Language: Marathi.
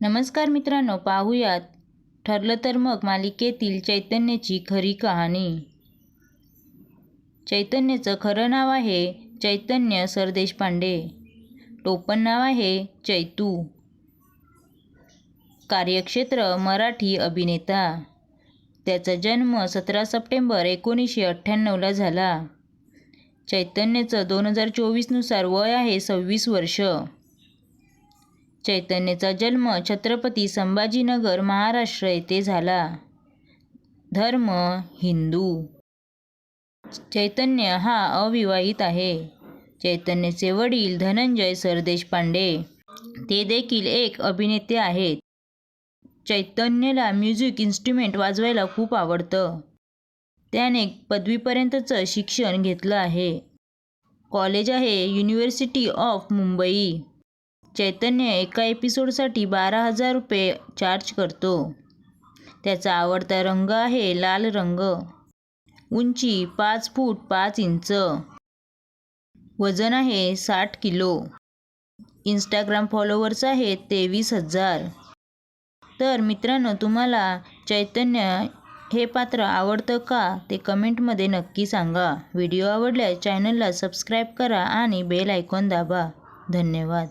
नमस्कार मित्रांनो पाहूयात. ठरलं तर मग मालिकेतील चैतन्याची खरी कहाणी. चैतन्याचं खरं नाव आहे चैतन्य सरदेशपांडे टोपण नाव आहे चैतू. कार्यक्षेत्र मराठी अभिनेता. त्याचा जन्म सतरा सप्टेंबर एकोणीसशे अठ्ठ्याण्णवला झाला. चैतन्याचं दोन हजार चोवीसनुसार वय आहे सव्वीस वर्ष. चैतन्याचा जन्म छत्रपती संभाजीनगर महाराष्ट्र येथे झाला. धर्म हिंदू. चैतन्य हा अविवाहित आहे. चैतन्याचे वडील धनंजय सरदेशपांडे ते देखील एक अभिनेते आहेत. चैतन्यला म्युझिक इन्स्ट्रुमेंट वाजवायला खूप आवडतं. त्याने पदवीपर्यंतचं शिक्षण घेतलं आहे. कॉलेज आहे युनिव्हर्सिटी ऑफ मुंबई. चैतन्य एका एपिसोडसाठी बारा हजार रुपये चार्ज करतो. त्याचा आवडता रंग आहे लाल रंग. उंची पाच फूट पाच इंच. वजन आहे साठ किलो. इंस्टाग्राम फॉलोवर्स आहेत तेवीस हजार. तर मित्रांनो तुम्हाला चैतन्य हे पात्र आवडतं का ते कमेंटमध्ये नक्की सांगा. व्हिडिओ आवडल्यास चॅनलला सबस्क्राईब करा आणि बेल आयकॉन दाबा. धन्यवाद.